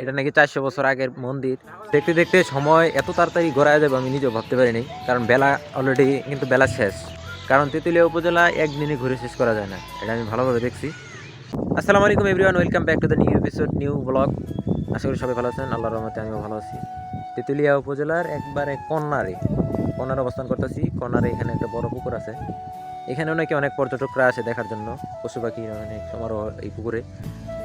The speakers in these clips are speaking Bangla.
এটা নাকি চারশো বছর আগের মন্দির। দেখতে দেখতে সময় এত তাড়াতাড়ি গড়ায় যাবে আমি নিজেও ভাবতে পারিনি, কারণ বেলা অলরেডি কিন্তু বেলা শেষ। কারণ তেঁতুলিয়া উপজেলা একদিনে ঘুরে শেষ করা যায় না, এটা আমি ভালোভাবে দেখছি। আসসালামু আলাইকুম everyone welcome back to the new episode new blog আশা করি সবাই ভালো আছেন, আল্লাহর রহমতে আমিও ভালো আছি। তেঁতুলিয়া উপজেলার একবারে কন্যারে, কন্যার অবস্থান করতেছি। কন্যারে এখানে একটা বড় পুকুর আছে। এখানেও নাকি অনেক পর্যটকরা আসে দেখার জন্য, পশু পাখি অনেক সমারোহ এই পুকুরে।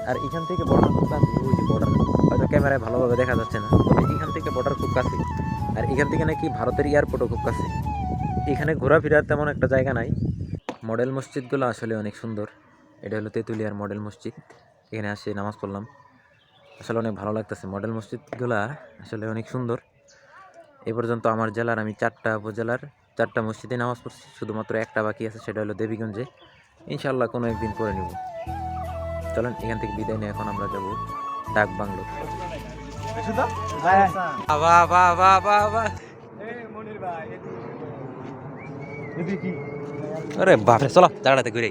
আর এখান থেকে খুব কাছে ওই যে বর্ডার। হয়তো ক্যামেরায় ভালোভাবে দেখা যাচ্ছে না। তবে এখান থেকে বর্ডার খুব কাছে। আর এখান থেকে নাকি ভারতের এয়ারপোর্টও খুব কাছে। এখানে ঘোরাফেরার তেমন একটা জায়গা নাই। মডেল মসজিদগুলো আসলে অনেক সুন্দর। এটা হলো তেঁতুলিয়ার মডেল মসজিদ। এখানে আসে নামাজ পড়লাম। আসলে অনেক ভালো লাগতেছে। মডেল মসজিদগুলা আসলে অনেক সুন্দর। এ পর্যন্ত আমার জেলার আমি চারটা উপজেলার চারটা মসজিদে নামাজ পড়ছি। শুধুমাত্র একটা বাকি আছে, সেটা হলো দেবীগঞ্জে। ইনশাল্লাহ কোনো একদিন করে নিব। চলেন, এখান থেকে বিদায় নিয়ে এখন আমরা যাব। ডাক বাংলো বাবা আরে বাপরে চলো ঘুরে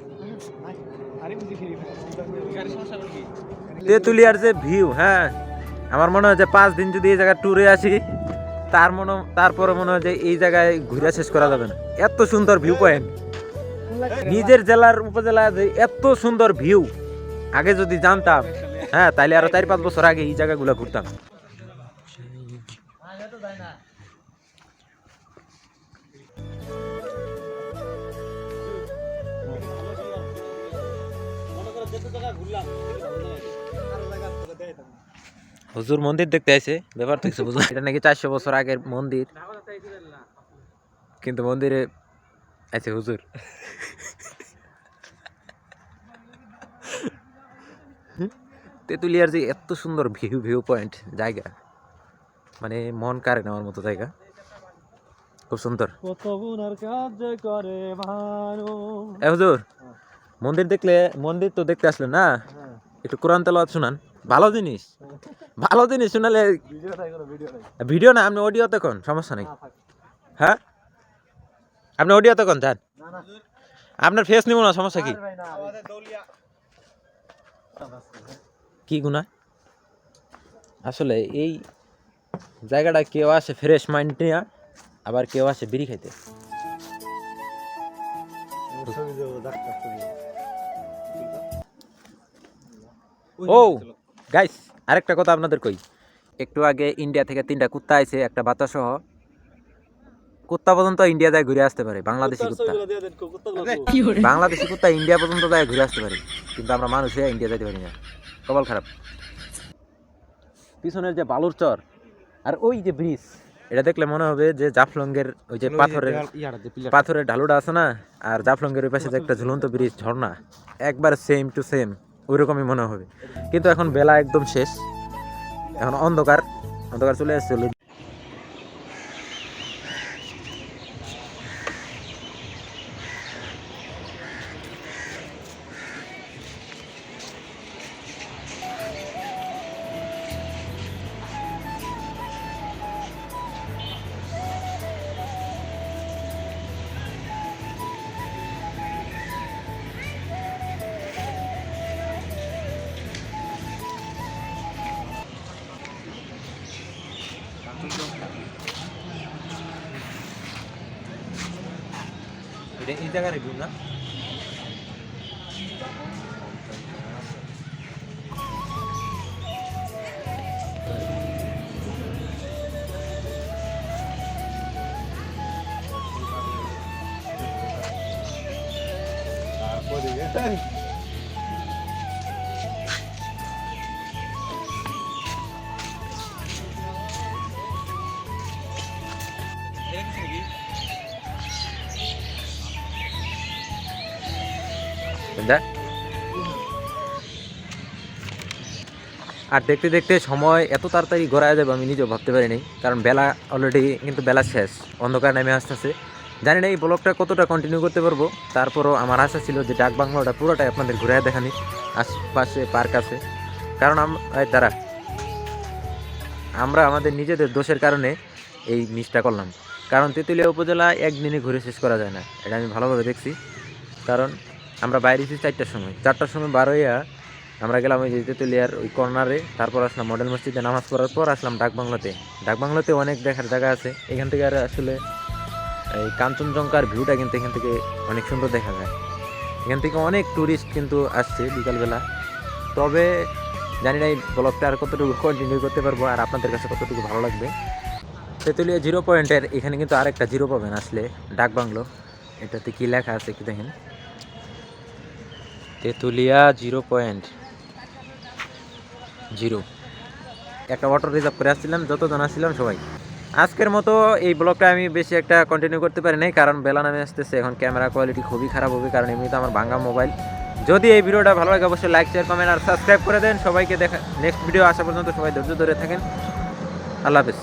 তেঁতুলিয়ার যে ভিউ হ্যাঁ। আমার মনে হয় যে পাঁচ দিন যদি এই জায়গায় ট্যুরে আসি তার মনে তারপরে মনে হয় যে এই জায়গায় ঘুরে শেষ করা যাবে না। এত সুন্দর ভিউ পয়েন্ট নিজের জেলার উপজেলা যে এত সুন্দর ভিউ আগে যদি জানতাম হ্যাঁ তাইলে আরও চার পাঁচ বছর আগে এই জায়গাগুলো ঘুরতাম। হুজুর মন্দির দেখতে আছে ব্যাপার তো কিছু বুঝলাম। এটা নাকি চারশো বছর আগের মন্দির। কিন্তু মন্দিরে আছে হুজুর। তেঁতুলিয়ার যে এত সুন্দর ভিউ ভিউ পয়েন্ট জায়গা মানে মন কারে নেওয়ার মতো জায়গা। খুব সুন্দর। হুজুর মন্দির দেখলে মন্দির তো দেখতে আসলেন না? একটু কোরআন তেলাওয়াত শুনান। ভালো জিনিস। ভালো জিনিস শোনালে ভিডিও না আপনি অডিও তখন সমস্যা নেই। হ্যাঁ? আপনি অডিও তখন যান। আপনার ফেস নিব না সমস্যা কি? কি গুণা? আসলে এই জায়গাটা কেউ আসে ফ্রেশ মাইন্ড নিয়ে আবার কেউ আসে বিড়ি খাইতে। ও গাইস আরেকটা কথা আপনাদের কই। একটু আগে ইন্ডিয়া থেকে তিনটা কুত্তা আইছে একটা বাচ্চা সহ। কুত্তা পর্যন্ত ইন্ডিয়া যায় ঘুরে আসতে পারে বাংলাদেশি কুত্তা। বাংলাদেশি কুত্তা ইন্ডিয়া পর্যন্ত যায় ঘুরে আসতে পারে কিন্তু আমরা মানুষ ইন্ডিয়া যাইতে পারি না। কপাল খারাপ। পিছনের যে বালুর চর আর ওই যে ব্রিজ এটা দেখলে মনে হবে যে জাফলঙ্গের ওই যে পাথরের পাথরের ঢালুটা আছে না আর জাফলঙ্গের ওই পাশে যে একটা ঝুলন্ত ব্রিজ ঝর্ণা একবার সেম টু সেম ওই রকমই মনে হবে। কিন্তু এখন বেলা একদম শেষ এখন অন্ধকার অন্ধকার চলে এসেছে এটা এই জায়গার রিভিউ না। বুঝলা? আর দেখতে দেখতে সময় এত তাড়াতাড়ি গড়ায় যাবে আমি নিজেও ভাবতে পারিনি। কারণ বেলা অলরেডি কিন্তু বেলা শেষ, অন্ধকার নেমে আসতেছে। জানি না এই ব্লগটা কতটা কন্টিনিউ করতে পারব। তারপরও আমার আশা ছিল যে ডাক বাংলাটা পুরোটাই আপনাদের ঘুরে দেখানি আশপাশে, পার্ক আছে। কারণ দাঁড়া। আমরা আমাদের নিজেদের দোষের কারণে এই মিসটা করলাম। কারণ তেঁতুলিয়া উপজেলা একদিনে ঘুরে শেষ করা যায় না। এটা আমি ভালোভাবে দেখছি। কারণ আমরা বাইরে এসেছি চারটার সময়। চারটার সময় বার হইয়া আমরা গেলাম ওই যে তেঁতুলিয়ার ওই কর্নারে, তারপর আসলাম মডেল মসজিদে নামাজ পড়ার পর আসলাম ডাকবাংলোতে ডাকবাংলোতে অনেক দেখার জায়গা আছে। এখান থেকে আর আসলে এই কাঞ্চনজঙ্ঘার ভিউটা কিন্তু এখান থেকে অনেক সুন্দর দেখা যায়। এখান থেকে অনেক ট্যুরিস্ট কিন্তু আসছে বিকালবেলা। তবে জানি না এই ব্লগটা আর কতটুকু কন্টিনিউ করতে পারব আর আপনাদের কাছে কতটুকু ভালো লাগবে। তেঁতুলিয়া জিরো পয়েন্টের এখানে কিন্তু আরেকটা জিরো পাবেন আসলে ডাকবাংলো এটাতে কী লেখা আছে কি দেখেন। Tetulia zero point zero. একটা অটো রিজার্ভ করে আসছিলাম, যতজন আসছিলাম সবাই। আজকের মতো এই ব্লগটা আমি বেশি একটা কন্টিনিউ করতে পারি নাই, কারণ বেলা নামে আসতেছে, এখন ক্যামেরা কোয়ালিটি খুবই খারাপ হবে, কারণ এমনিতে আমার ভাঙা মোবাইল যদি এই ভিডিওটা ভালো লাগে, অবশ্যই লাইক শেয়ার কমেন্ট আর সাবস্ক্রাইব করে দেন। সবাইকে দেখা নেক্সট ভিডিও আসা পর্যন্ত সবাই ধৈর্য ধরে থাকেন। আল্লাহ হাফিজ।